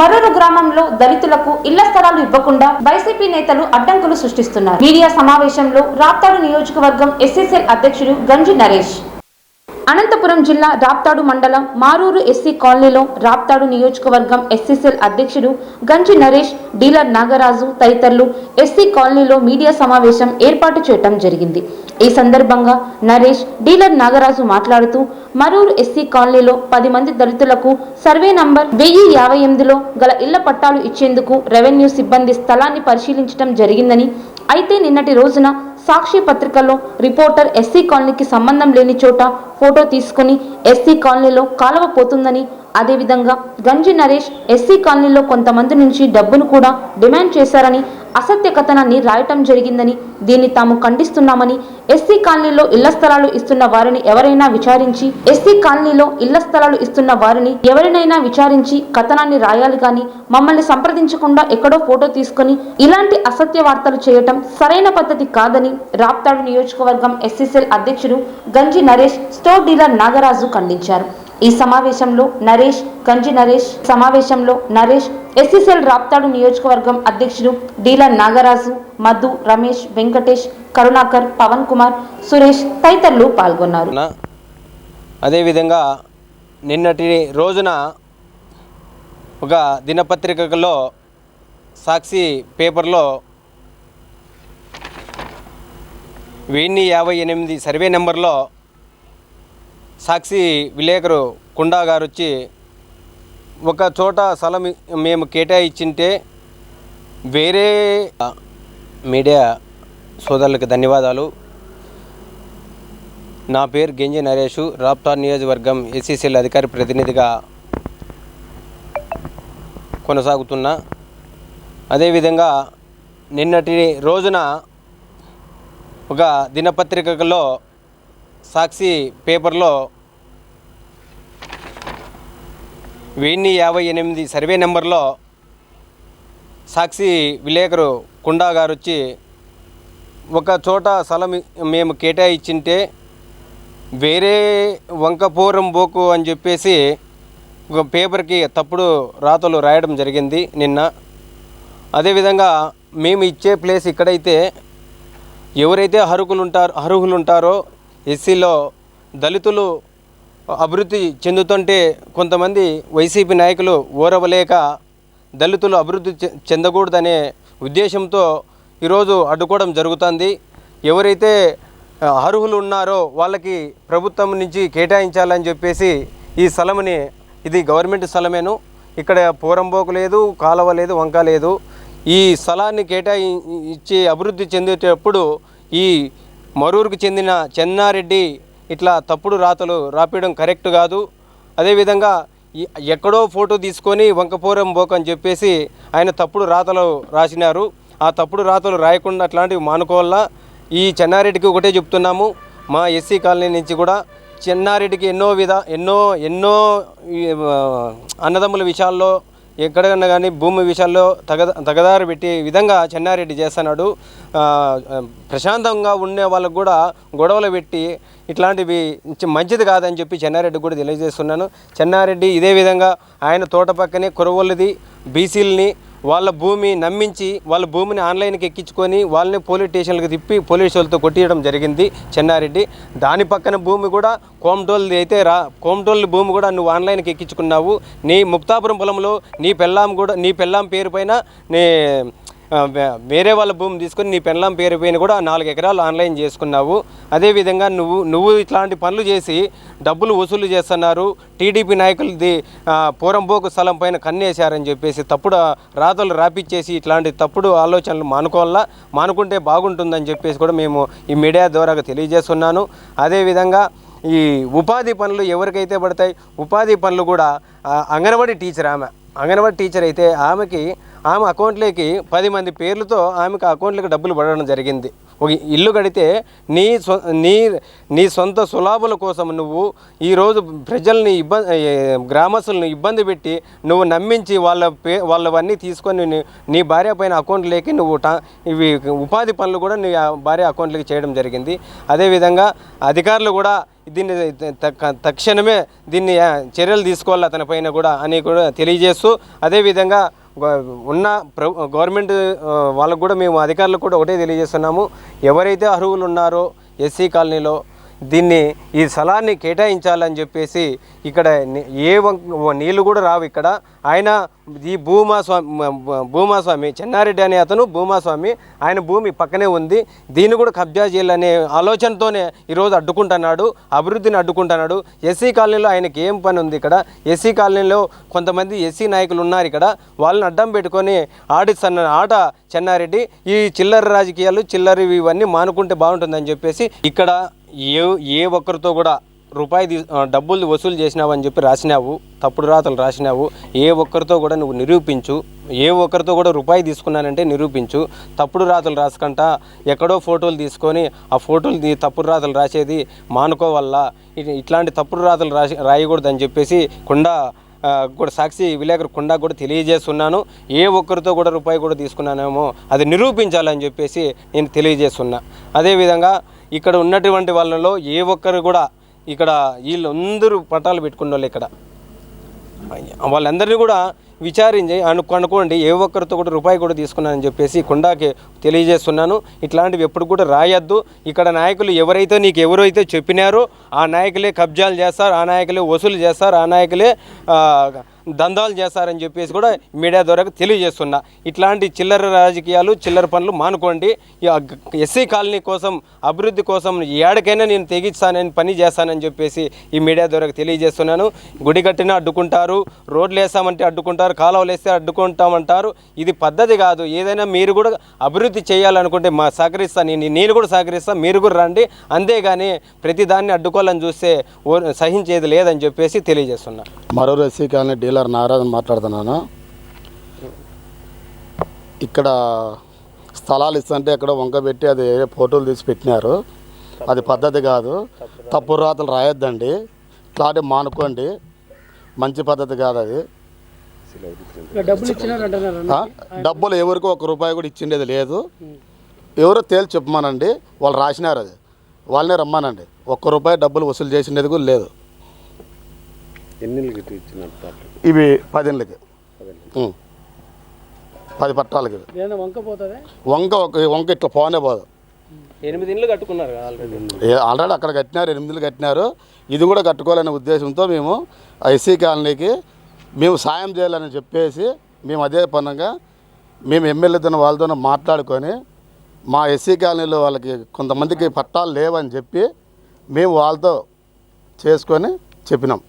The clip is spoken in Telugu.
మరూరు గ్రామంలో దళితులకు ఇళ్ళ స్థలాలు ఇవ్వకుండా వైసీపీ నేతలు అడ్డంకులు సృష్టిస్తున్నారు. మీడియా సమావేశంలో రాప్తాడు నియోజకవర్గం ఎస్ఎస్ఎల్ అధ్యక్షుడు గంజి నరేష్. అనంతపురం జిల్లా రాప్తాడు మండలం మారూరు ఎస్సీ కాలనీలో రాప్తాడు నియోజకవర్గం ఎస్సీసీఎల్ అధ్యక్షుడు గంజి నరేష్ డీలర్ నాగరాజు తదితరులు ఎస్సీ కాలనీలో మీడియా సమావేశం ఏర్పాటు చేయడం జరిగింది. ఈ సందర్భంగా నరేష్ డీలర్ నాగరాజు మాట్లాడుతూ మరూరు ఎస్సీ కాలనీలో పది మంది దళితులకు సర్వే నంబర్ వెయ్యి యాభై ఎనిమిదిలో గల ఇళ్ళ పట్టాలు ఇచ్చేందుకు రెవెన్యూ సిబ్బంది స్థలాన్ని పరిశీలించడం జరిగిందని అయితే నిన్నటి రోజున సాక్షి పత్రికలో రిపోర్టర్ ఎస్సీ కాలనీకి సంబంధం లేని చోట ఫోటో తీసుకుని ఎస్సీ కాలనీలో కాలువ పోతుందని అదేవిధంగా గంజి నరేష్ ఎస్సీ కాలనీలో కొంతమంది నుంచి డబ్బును కూడా డిమాండ్ చేశారని అసత్య కథనాన్ని రాయటం జరిగిందని దీన్ని తాము ఖండిస్తున్నామని ఎస్సీ కాలనీలో ఇళ్ళ స్థలాలు ఇస్తున్న వారిని ఎవరైనా విచారించి ఎస్సీ కాలనీలో ఇళ్ళ స్థలాలు ఇస్తున్న వారిని ఎవరినైనా విచారించి కథనాన్ని రాయాలి కానీ మమ్మల్ని సంప్రదించకుండా ఎక్కడో ఫోటో తీసుకొని ఇలాంటి అసత్య వార్తలు చేయటం సరైన పద్ధతి కాదని రాప్తాడు నియోజకవర్గం ఎస్సీసీఎల్ అధ్యక్షుడు గంజి నరేష్ స్టోర్ డీలర్ నాగరాజు ఖండించారు. ఈ సమావేశంలో నరేష్ గంజి నరేష్ సమావేశంలో నరేష్ ఎస్సీసీఎల్ రాప్తాడు నియోజకవర్గం అధ్యక్షుడు డీలర్ నాగరాజు మధు రమేష్ వెంకటేష్ కరుణాకర్ పవన్ కుమార్ సురేష్ తదితరులు పాల్గొన్నారు. అదేవిధంగా నిన్నటి రోజున ఒక దినపత్రికలో సాక్షి పేపర్లో వెయ్యి యాభై ఎనిమిది సర్వే నెంబర్లో సాక్షి విలేకరు కుండా గారు వచ్చి ఒక చోట స్థలం మేము కేటాయించింటే వేరే మీడియా సోదరులకు ధన్యవాదాలు. నా పేరు గెంజి నరేషు రాప్తార్ నియోజకవర్గం ఎస్సీసీల అధికారి ప్రతినిధిగా కొనసాగుతున్నా. అదేవిధంగా నిన్నటి రోజున ఒక దినపత్రికలో సాక్షి పేపర్లో వెయ్యి యాభై ఎనిమిది సర్వే నెంబర్లో సాక్షి విలేకరు కుండా గారు వచ్చి ఒక చోట స్థలం మేము కేటాయించింటే వేరే వంకపూరం బోకు అని చెప్పేసి ఒక పేపర్కి తప్పుడు రాతలు రాయడం జరిగింది నిన్న. అదేవిధంగా మేము ఇచ్చే ప్లేస్ ఇక్కడైతే ఎవరైతే అర్హులు ఉంటారో అర్హులు ఉంటారో ఎస్సీలో దళితులు అభివృద్ధి చెందుతుంటే కొంతమంది వైసీపీ నాయకులు ఓరవలేక దళితులు అభివృద్ధి చె- చెందకూడదనే ఉద్దేశంతో ఈరోజు అడ్డుకోవడం జరుగుతుంది. ఎవరైతే అర్హులు ఉన్నారో వాళ్ళకి ప్రభుత్వం నుంచి కేటాయించాలని చెప్పేసి ఈ స్థలముని ఇది గవర్నమెంట్ స్థలమేను. ఇక్కడ పూరంబోకు లేదు కాలువ లేదు వంక లేదు. ఈ స్థలాన్ని కేటాయించి ఇచ్చి అభివృద్ధి చెందేటప్పుడు ఈ మరూరుకు చెందిన చెన్నారెడ్డి ఇట్లా తప్పుడు రాతలు రాపేయడం కరెక్ట్ కాదు. అదేవిధంగా ఎక్కడో ఫోటో తీసుకొని వంకపోరం బోక్ అని చెప్పేసి ఆయన తప్పుడు రాతలు రాసినారు. ఆ తప్పుడు రాతలు రాయకుండా అట్లాంటివి మానుకోవాలా. ఈ చెన్నారెడ్డికి ఒకటే చెప్తున్నాము. మా ఎస్సీ కాలనీ నుంచి కూడా చెన్నారెడ్డికి ఎన్నో విధ ఎన్నో ఎన్నో అన్నదమ్ముల విషయాల్లో ఎక్కడన్నా కానీ భూమి విషయాల్లో తగ తగదారు పెట్టే విధంగా చెన్నారెడ్డి చేస్తున్నాడు. ప్రశాంతంగా ఉండే వాళ్ళకు కూడా గొడవలు పెట్టి ఇట్లాంటివి మంచిది కాదని చెప్పి చెన్నారెడ్డి కూడా తెలియజేస్తున్నాను. చెన్నారెడ్డి ఇదే విధంగా ఆయన తోట పక్కనే కురవోళ్ళది బీసీలని వాళ్ళ భూమి నమ్మించి వాళ్ళ భూమిని ఆన్లైన్కి ఎక్కించుకొని వాళ్ళని పోలీస్ స్టేషన్లకు తిప్పి పోలీసులతో కొట్టియడం జరిగింది చెన్నారెడ్డి. దాని పక్కన భూమి కూడా కోమటోల్ది అయితే రా కోమటోల్ భూమి కూడా నువ్వు ఆన్లైన్కి ఎక్కించుకున్నావు. నీ ముక్తాపురం పొలంలో నీ పెళ్ళాం కూడా నీ పెళ్ళాం పేరు పైన నీ వేరే వాళ్ళ భూమి తీసుకొని నీ పెళ్ళాం పేరు పైన కూడా నాలుగు ఎకరాలు ఆన్లైన్ చేసుకున్నావు. అదేవిధంగా నువ్వు నువ్వు ఇట్లాంటి పనులు చేసి డబ్బులు వసూలు చేస్తున్నారు. టీడీపీ నాయకులది పూరంపోకు స్థలం పైన కన్నేశారని చెప్పేసి తప్పుడు రాతలు రాపిచ్చేసి ఇట్లాంటి తప్పుడు ఆలోచనలు మానుకోవాలా? మానుకుంటే బాగుంటుందని చెప్పేసి కూడా మేము ఈ మీడియా ద్వారా తెలియజేస్తున్నాను. అదేవిధంగా ఈ ఉపాధి పనులు ఎవరికైతే పడతాయి? ఉపాధి పనులు కూడా అంగన్వాడీ టీచర్ ఆమె. అంగన్వాడీ టీచర్ అయితే ఆమెకి ఆమె అకౌంట్లోకి పది మంది పేర్లతో ఆమెకు అకౌంట్లోకి డబ్బులు పడడం జరిగింది. ఒక ఇల్లు కడితే నీ సొ నీ నీ సొంత సులాభుల కోసం నువ్వు ఈరోజు ప్రజల్ని ఇబ్బంది గ్రామస్తులను ఇబ్బంది పెట్టి నువ్వు నమ్మించి వాళ్ళ పే వాళ్ళవన్నీ తీసుకొని నీ- భార్య పైన అకౌంట్లోకి నువ్వు టా ఇవి ఉపాధి పనులు కూడా నీ ఆ భార్య అకౌంట్లోకి చేయడం జరిగింది. అదేవిధంగా అధికారులు కూడా దీన్ని తక్షణమే దీన్ని చర్యలు తీసుకోవాలి అతని పైన కూడా అని కూడా తెలియజేస్తూ అదేవిధంగా ఉన్న గవర్నమెంట్ వాళ్ళకు కూడా మేము అధికారులకు కూడా ఒకటే తెలియజేస్తున్నాము. ఎవరైతే అర్హులు ఉన్నారో ఎస్సీ కాలనీలో దీన్ని ఈ స్థలాన్ని కేటాయించాలని చెప్పేసి ఇక్కడ ఏ వం- నీళ్ళు కూడా రావు ఇక్కడ. ఆయన ఈ భూమాస్వామి భూమాస్వామి చెన్నారెడ్డి అనే అతను భూమాస్వామి ఆయన భూమి పక్కనే ఉంది. దీన్ని కూడా కబ్జా చేయాలనే ఆలోచనతోనే ఈరోజు అడ్డుకుంటున్నాడు అభివృద్ధిని అడ్డుకుంటున్నాడు. ఎస్సీ కాలనీలో ఆయనకి ఏం పని ఉంది ఇక్కడ? ఎస్సీ కాలనీలో కొంతమంది ఎస్సీ నాయకులు ఉన్నారు ఇక్కడ. వాళ్ళని అడ్డం పెట్టుకొని ఆడిస్తున్న ఆట చెన్నారెడ్డి ఈ చిల్లర రాజకీయాలు చిల్లర ఇవన్నీ మానుకుంటే బాగుంటుందని చెప్పేసి ఇక్కడ ఏ ఏ ఒక్కరితో కూడా రూపాయి తీ డబ్బులు వసూలు చేసినావు అని చెప్పి రాసినావు తప్పుడు రాతలు రాసినావు ఏ ఒక్కరితో కూడా నువ్వు నిరూపించు ఏ ఒక్కరితో కూడా రూపాయి తీసుకున్నానంటే నిరూపించు తప్పుడు రాతలు రాసుకుంటా ఎక్కడో ఫోటోలు తీసుకొని ఆ ఫోటోలు తప్పుడు రాతలు రాసేది మానుకోవల్ల ఇట్లాంటి తప్పుడు రాతలు రాసి రాయకూడదని చెప్పేసి కుండా కూడా సాక్షి విలేకరు కుండా కూడా తెలియజేస్తున్నాను. ఏ ఒక్కరితో కూడా రూపాయి కూడా తీసుకున్నానేమో అది నిరూపించాలని చెప్పేసి నేను తెలియజేస్తున్నా. అదేవిధంగా ఇక్కడ ఉన్నటువంటి వాళ్ళలో ఏ ఒక్కరు కూడా ఇక్కడ వీళ్ళందరూ పట్టాలు పెట్టుకున్న వాళ్ళు ఇక్కడ. వాళ్ళందరినీ కూడా విచారించి అనుకోండి ఏ ఒక్కరితో కూడా రూపాయి కూడా తీసుకున్నానని చెప్పేసి కొండాకి తెలియజేస్తున్నాను. ఇట్లాంటివి ఎప్పుడు కూడా రాయొద్దు. ఇక్కడ నాయకులు ఎవరైతే నీకు ఎవరైతే చెప్పినారో ఆ నాయకులే కబ్జాలు చేస్తారు ఆ నాయకులే వసూలు చేస్తారు ఆ నాయకులే దందాలు చేస్తారని చెప్పేసి కూడా మీడియా ద్వారా తెలియజేస్తున్నా. ఇట్లాంటి చిల్లర రాజకీయాలు చిల్లర పనులు మానుకోండి. ఎస్సీ కాలనీ కోసం అభివృద్ధి కోసం ఏడకైనా నేను తెగిస్తానని పని చేస్తానని చెప్పేసి ఈ మీడియా ద్వారా తెలియజేస్తున్నాను. గుడి కట్టినా అడ్డుకుంటారు రోడ్లు వేస్తామంటే అడ్డుకుంటారు కాలువలు వేస్తే అడ్డుకుంటామంటారు. ఇది పద్ధతి కాదు. ఏదైనా మీరు కూడా అభివృద్ధి చేయాలనుకుంటే మా సహకరిస్తాను నేను నేను కూడా సహకరిస్తాను మీరు కూడా రండి. అంతేగాని ప్రతిదాన్ని అడ్డుకోవాలని చూస్తే ఓ సహించేది లేదని చెప్పేసి తెలియజేస్తున్నా. మరో ఎస్సీ కాలనీ డీలర్ నారాయణ మాట్లాడుతున్నాను. ఇక్కడ స్థలాలు ఇస్తుంటే ఎక్కడ వంక పెట్టి అది ఫోటోలు తీసి పెట్టినారు. అది పద్ధతి కాదు. తప్పు రాతలు రాయొద్దండి. ఇట్లాంటి మానుకోండి. మంచి పద్ధతి కాదు అది? డబ్బులు ఎవరికో ఒక రూపాయి కూడా ఇచ్చిండేది లేదు. ఎవరో తేల్చి చెప్పమానండి. వాళ్ళు రాసినారు అది. వాళ్ళనే రమ్మానండి. ఒక్క రూపాయి డబ్బులు వసూలు చేసిండేది కూడా లేదు. ఇవి పదిళ్ళకి. పది పట్టాలకి వంక పోతుందా? వంక ఒక వంక ఇట్లా పోనే పోదు. ఎనిమిది కట్టుకున్నారు ఆల్రెడీ. అక్కడ కట్టినారు ఎనిమిదిలు కట్టినారు. ఇది కూడా కట్టుకోవాలనే ఉద్దేశంతో మేము ఐసీ కాలనీకి మేము సాయం చేయాలని చెప్పేసి మేము అదే పనంగా మేము ఎమ్మెల్యేతో వాళ్ళతో మాట్లాడుకొని మా ఎస్సీ కాలనీలో వాళ్ళకి కొంతమందికి పట్టాలు లేవని చెప్పి మేము వాళ్ళతో చేసుకొని చెప్పినాం.